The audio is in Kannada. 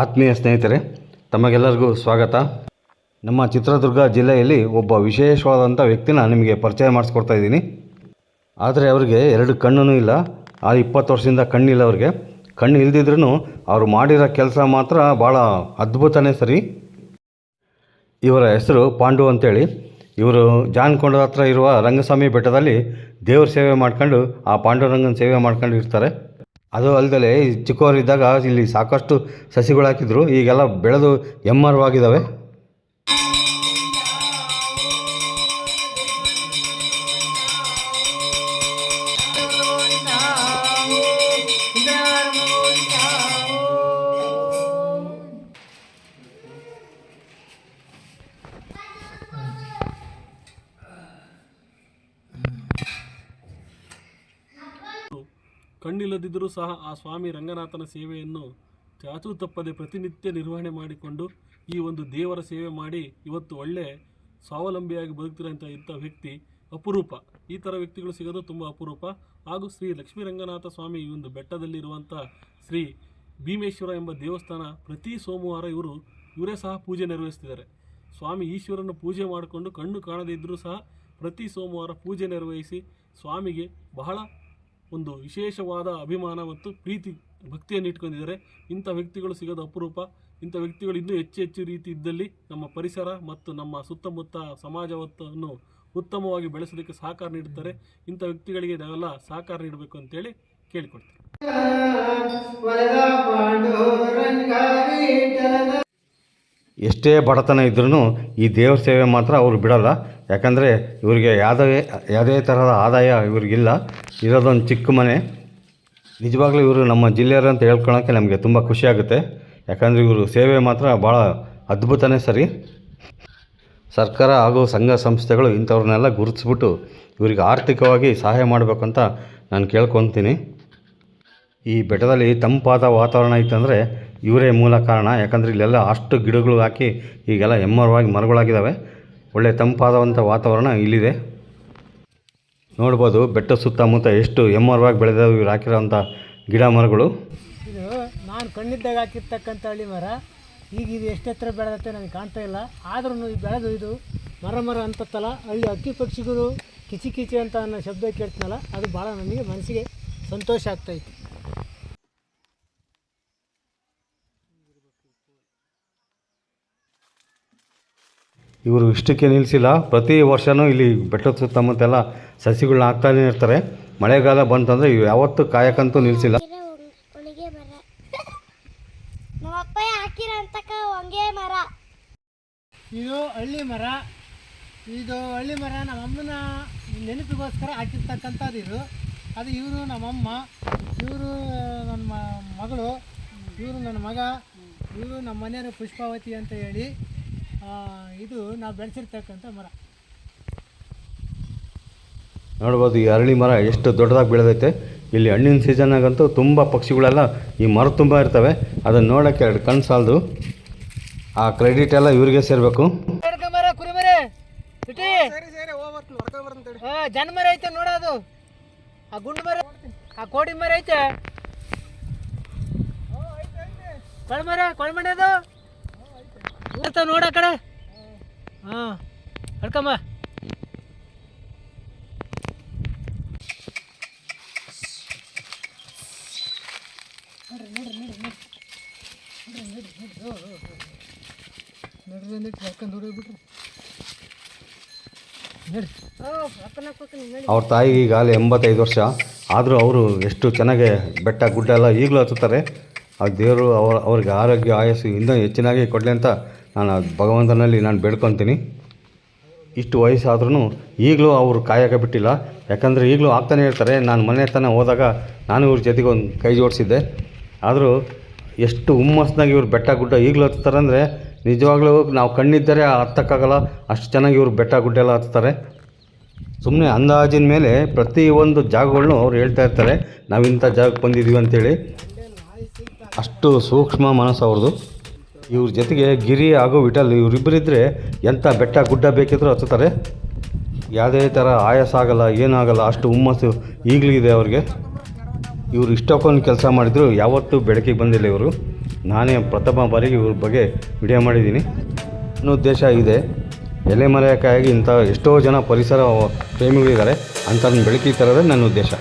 ಆತ್ಮೀಯ ಸ್ನೇಹಿತರೆ, ತಮಗೆಲ್ಲರಿಗೂ ಸ್ವಾಗತ. ನಮ್ಮ ಚಿತ್ರದುರ್ಗ ಜಿಲ್ಲೆಯಲ್ಲಿ ಒಬ್ಬ ವಿಶೇಷವಾದಂಥ ವ್ಯಕ್ತಿನ ನಿಮಗೆ ಪರಿಚಯ ಮಾಡಿಸ್ಕೊಡ್ತಾ ಇದ್ದೀನಿ. ಆದರೆ ಅವರಿಗೆ ಎರಡು ಕಣ್ಣೂ ಇಲ್ಲ. ಆ ಇಪ್ಪತ್ತು ವರ್ಷದಿಂದ ಕಣ್ಣಿಲ್ಲ ಅವ್ರಿಗೆ. ಕಣ್ಣು ಇಲ್ದಿದ್ರೂ ಅವರು ಮಾಡಿರೋ ಕೆಲಸ ಮಾತ್ರ ಭಾಳ ಅದ್ಭುತನೇ ಸರಿ. ಇವರ ಹೆಸರು ಪಾಂಡು ಅಂತೇಳಿ. ಇವರು ಜಾನ್ಕೊಂಡ ಹತ್ರ ಇರುವ ರಂಗಸ್ವಾಮಿ ಬೆಟ್ಟದಲ್ಲಿ ದೇವ್ರ ಸೇವೆ ಮಾಡ್ಕೊಂಡು ಆ ಪಾಂಡುರಂಗನ ಸೇವೆ ಮಾಡ್ಕೊಂಡು ಇರ್ತಾರೆ ಅದು ಅಲ್ಲದೆ ಚಿಕ್ಕವರಿದ್ದಾಗ ಇಲ್ಲಿ ಸಾಕಷ್ಟು ಸಸಿಗಳು ಹಾಕಿದ್ರು ಈಗೆಲ್ಲ ಬೆಳೆದು ಎಮ್ಮರವಾಗಿದ್ದಾವೆ. ಕಣ್ಣಿಲ್ಲದಿದ್ದರೂ ಸಹ ಆ ಸ್ವಾಮಿ ರಂಗನಾಥನ ಸೇವೆಯನ್ನು ಚಾಚೂ ತಪ್ಪದೆ ಪ್ರತಿನಿತ್ಯ ನಿರ್ವಹಣೆ ಮಾಡಿಕೊಂಡು ಈ ಒಂದು ದೇವರ ಸೇವೆ ಮಾಡಿ ಇವತ್ತು ಒಳ್ಳೆ ಸ್ವಾವಲಂಬಿಯಾಗಿ ಬದುಕ್ತಿರೋಂಥ ಇಂಥ ವ್ಯಕ್ತಿ ಅಪರೂಪ. ಈ ಥರ ವ್ಯಕ್ತಿಗಳು ಸಿಗೋದು ತುಂಬ ಅಪರೂಪ. ಹಾಗೂ ಶ್ರೀ ಲಕ್ಷ್ಮೀ ರಂಗನಾಥ ಸ್ವಾಮಿ ಈ ಒಂದು ಬೆಟ್ಟದಲ್ಲಿರುವಂಥ ಶ್ರೀ ಭೀಮೇಶ್ವರ ಎಂಬ ದೇವಸ್ಥಾನ ಪ್ರತಿ ಸೋಮವಾರ ಇವರು, ಇವರೇ ಸಹ ಪೂಜೆ ನೆರವೇರಿಸ್ತಿದ್ದಾರೆ. ಸ್ವಾಮಿ ಈಶ್ವರನ ಪೂಜೆ ಮಾಡಿಕೊಂಡು ಕಣ್ಣು ಕಾಣದೇ ಇದ್ದರೂ ಸಹ ಪ್ರತಿ ಸೋಮವಾರ ಪೂಜೆ ನೆರವೇರಿಸಿ ಸ್ವಾಮಿಗೆ ಬಹಳ ಒಂದು ವಿಶೇಷವಾದ ಅಭಿಮಾನ ಮತ್ತು ಪ್ರೀತಿ ಭಕ್ತಿಯನ್ನು ಇಟ್ಕೊಂಡಿದ್ದಾರೆ. ಇಂಥ ವ್ಯಕ್ತಿಗಳು ಸಿಗೋದು ಅಪರೂಪ, ಇಂಥ ವ್ಯಕ್ತಿಗಳು ಇನ್ನೂ ಹೆಚ್ಚು ಹೆಚ್ಚು ರೀತಿ ಇದ್ದಲ್ಲಿ ನಮ್ಮ ಪರಿಸರ ಮತ್ತು ನಮ್ಮ ಸುತ್ತಮುತ್ತ ಸಮಾಜವನ್ನು ಉತ್ತಮವಾಗಿ ಬೆಳೆಸೋದಕ್ಕೆ ಸಹಕಾರ ನೀಡುತ್ತಾರೆ. ಇಂಥ ವ್ಯಕ್ತಿಗಳಿಗೆ ನಾವೆಲ್ಲ ಸಹಕಾರ ನೀಡಬೇಕು ಅಂತೇಳಿ ಕೇಳಿಕೊಡ್ತೀನಿ ಎಷ್ಟೇ ಬಡತನ ಇದ್ರೂ ಈ ದೇವ್ರ ಸೇವೆ ಮಾತ್ರ ಅವ್ರು ಬಿಡಲ್ಲ. ಯಾಕಂದರೆ ಇವರಿಗೆ ಯಾವುದೇ ಯಾವುದೇ ಥರದ ಆದಾಯ ಇವ್ರಿಗಿಲ್ಲ. ಇರೋದೊಂದು ಚಿಕ್ಕ ಮನೆ. ನಿಜವಾಗ್ಲೂ ಇವರು ನಮ್ಮ ಜಿಲ್ಲೆಯವರು ಅಂತ ಹೇಳ್ಕೊಳೋಕ್ಕೆ ನಮಗೆ ತುಂಬ ಖುಷಿಯಾಗುತ್ತೆ ಯಾಕಂದರೆ ಇವರು ಸೇವೆ ಮಾತ್ರ ಭಾಳ ಅದ್ಭುತನೇ ಸರಿ. ಸರ್ಕಾರ ಹಾಗೂ ಸಂಘ ಸಂಸ್ಥೆಗಳು ಇಂಥವ್ರನ್ನೆಲ್ಲ ಗುರುತಿಸ್ಬಿಟ್ಟು ಇವರಿಗೆ ಆರ್ಥಿಕವಾಗಿ ಸಹಾಯ ಮಾಡಬೇಕು ಅಂತ ನಾನು ಕೇಳ್ಕೊತೀನಿ. ಈ ಬೆಟ್ಟದಲ್ಲಿ ತಂಪಾದ ವಾತಾವರಣ ಇತ್ತಂದರೆ ಇವರೇ ಮೂಲ ಕಾರಣ. ಯಾಕಂದರೆ ಇಲ್ಲೆಲ್ಲ ಅಷ್ಟು ಗಿಡಗಳು ಹಾಕಿ ಈಗೆಲ್ಲ ಎಮ್ಮರವಾಗಿ ಮರಗಳಾಗಿದ್ದಾವೆ ಒಳ್ಳೆ ತಂಪಾದಂಥ ವಾತಾವರಣ ಇಲ್ಲಿದೆ. ನೋಡ್ಬೋದು ಬೆಟ್ಟ ಸುತ್ತಮುತ್ತ ಎಷ್ಟು ಎಮ್ಮರವಾಗಿ ಬೆಳೆದಾವೆ ಇವ್ರು ಹಾಕಿರೋಂಥ ಗಿಡ ಮರಗಳು. ಇದು ನಾನು ಕಣ್ಣಿದ್ದಾಗ ಹಾಕಿರ್ತಕ್ಕಂಥ ಹಳ್ಳಿ ಮರ. ಈಗ ಇದು ಎಷ್ಟು ಬೆಳೆದತ್ತೆ ನನಗೆ ಕಾಣ್ತಾ ಇಲ್ಲ. ಆದ್ರೂ ಬೆಳೆದು ಇದು ಮರ ಮರ ಅಂತತ್ತಲ್ಲ, ಹಳ್ಳಿ ಹಕ್ಕಿ ಪಕ್ಷಿಗಳು ಕಿಚಿ ಕಿಚಿ ಅಂತ ಅನ್ನೋ ಶಬ್ದ ಕೇಳ್ತೀನಲ್ಲ ಅದು ಭಾಳ ನನಗೆ ಮನಸ್ಸಿಗೆ ಸಂತೋಷ ಆಗ್ತಾಯಿತ್ತು ಇವರು ಇಷ್ಟಕ್ಕೆ ನಿಲ್ಲಿಸಿಲ್ಲ. ಪ್ರತಿ ವರ್ಷವೂ ಇಲ್ಲಿ ಬೆಟ್ಟದ ಸುತ್ತಮುತ್ತೆಲ್ಲ ಸಸಿಗಳನ್ನ ಹಾಕ್ತಾನೇ ಇರ್ತಾರೆ. ಮಳೆಗಾಲ ಬಂತಂದರೆ ಇವು ಯಾವತ್ತೂ ಕಾಯಕ್ಕಂತೂ ನಿಲ್ಲಿಸಿಲ್ಲ. ಮರ. ಇದು ಹಳ್ಳಿ ಮರ. ಇದು ಹಳ್ಳಿ ಮರ ನಮ್ಮಮ್ಮನ ನೆನಪಿಗೋಸ್ಕರ ಹಾಕಿರ್ತಕ್ಕಂಥದ್ದು ಇದು. ಅದು ಇವರು ನಮ್ಮಮ್ಮ ಇವರು ನನ್ನ ಮ- ಮಗಳು ಇವರು ನನ್ನ ಮಗ ಇವರು ನಮ್ಮ ಮನೆಯವರು ಪುಷ್ಪಾವತಿ ಅಂತ ಹೇಳಿ ಇದು ನಾವು ಬೆಳೆಸಿರ್ತಕ್ಕಂಥ ಮರ. ನೋಡ್ಬೋದು ಈ ಅರಳಿ ಮರ ಎಷ್ಟು ದೊಡ್ಡದಾಗಿ ಬೆಳೆದೈತೆ. ಇಲ್ಲಿ ಹಣ್ಣಿನ ಸೀಸನ್ನಾಗಂತೂ ತುಂಬ ಪಕ್ಷಿಗಳೆಲ್ಲ ಈ ಮರ ತುಂಬ ಇರ್ತವೆ. ಅದನ್ನು ನೋಡೋಕ್ಕೆ ಎರಡು ಕಣ್ಣು ಸಾಲದು. ಆ ಕ್ರೆಡಿಟ್ ಎಲ್ಲ ಇವರಿಗೆ ಸೇರಬೇಕು. ಮರ ಕುರಿ ಮರೆ. ಸಿಟಿ ಹಾ ಜನ ಮರ ಐತೆ ನೋಡೋದು ಆ ಗುಂಡು ಮರ ಆ ಕೋಡಿ ಮರ ಐತೆ. ಕೊಳ ಮರ ಇರ್ತಾವ ನೋಡ ಆ ಕಡೆ? ಹಾ ಕಡ್ಕೊಂಬ ನಡ್ರಿ ಕರ್ಕೊಂಡು ಅವ್ರ ತಾಯಿಗೆ ಈಗ ಅಲ್ಲಿ ಎಂಬತ್ತೈದು ವರ್ಷ. ಆದರೂ ಅವರು ಎಷ್ಟು ಚೆನ್ನಾಗಿ ಬೆಟ್ಟ ಗುಡ್ಡ ಎಲ್ಲ ಈಗಲೂ ಹತ್ತುತ್ತಾರೆ. ಆ ದೇವರು ಅವ್ರ, ಅವ್ರಿಗೆ ಆರೋಗ್ಯ, ಆಯಸ್ಸು ಇನ್ನೂ ಹೆಚ್ಚಿನಾಗಿ ಕೊಡಲಿ ಅಂತ ನಾನು ಭಗವಂತನಲ್ಲಿ ನಾನು ಬೇಡ್ಕೊತೀನಿ. ಇಷ್ಟು ವಯಸ್ಸಾದ್ರೂ ಈಗಲೂ ಅವರು ಕಾಯಕ ಬಿಟ್ಟಿಲ್ಲ. ಯಾಕಂದರೆ ಈಗಲೂ ಆಗ್ತಾನೆ ಇರ್ತಾರೆ. ನಾನು ಮನೆ ತನಕ ಹೋದಾಗ ನಾನು ಇವ್ರ ಜೊತೆಗೆ ಒಂದು ಕೈ ಜೋಡಿಸಿದ್ದೆ. ಆದರೂ ಎಷ್ಟು ಹುಮ್ಮಸ್ನಾಗಿ ಇವ್ರು ಬೆಟ್ಟ ಗುಡ್ಡ ಈಗಲೂ ಹತ್ತಾರೆ ಅಂದರೆ ನಿಜವಾಗ್ಲೂ ನಾವು ಕಣ್ಣಿದ್ದರೆ ಹತ್ತಕ್ಕಾಗಲ್ಲ. ಅಷ್ಟು ಚೆನ್ನಾಗಿ ಇವರು ಬೆಟ್ಟ ಗುಡ್ಡ ಎಲ್ಲ ಹತ್ತಾರೆ ಸುಮ್ಮನೆ ಅಂದಾಜಿನ ಮೇಲೆ ಪ್ರತಿಯೊಂದು ಜಾಗಗಳನ್ನು ಅವ್ರು ಹೇಳ್ತಾ ಇರ್ತಾರೆ. ನಾವು ಇಂಥ ಜಾಗಕ್ಕೆ ಬಂದಿದ್ದೀವಿ ಅಂತೇಳಿ. ಅಷ್ಟು ಸೂಕ್ಷ್ಮ ಮನಸ್ಸು ಅವ್ರದ್ದು ಇವ್ರ ಜೊತೆಗೆ ಗಿರಿ ಹಾಗೂ ವಿಠಲ್ ಇವರಿಬ್ಬರಿದ್ದರೆ ಎಂಥ ಬೆಟ್ಟ ಗುಡ್ಡ ಬೇಕಿದ್ರೂ ಹತ್ತುತ್ತಾರೆ ಯಾವುದೇ ಥರ ಆಯಾಸ ಆಗಲ್ಲ ಏನಾಗಲ್ಲ ಅಷ್ಟು ಹುಮ್ಮಸ್ಸು ಈಗಲೂ ಇದೆ ಅವ್ರಿಗೆ. ಇವರು ಇಷ್ಟಕ್ಕೊಂದು ಕೆಲಸ ಮಾಡಿದ್ರು, ಯಾವತ್ತೂ ಬೆಳಕಿಗೆ ಬಂದಿಲ್ಲ ಇವರು. ನಾನೇ ಪ್ರಥಮ ಬಾರಿಗೆ ಇವ್ರ ಬಗ್ಗೆ ವಿಡಿಯೋ ಮಾಡಿದ್ದೀನಿ. ಅನ್ನೋ ಉದ್ದೇಶ ಇದೆ. ಎಲೆ ಮರೆಯಕ್ಕಾಗಿ ಇಂಥ ಎಷ್ಟೋ ಜನ ಪರಿಸರ ಪ್ರೇಮಿಗಳಿದ್ದಾರೆ ಅಂಥದ್ದು ಬೆಳಕಿಗೆ ತರೋದೇ ನನ್ನ ಉದ್ದೇಶ.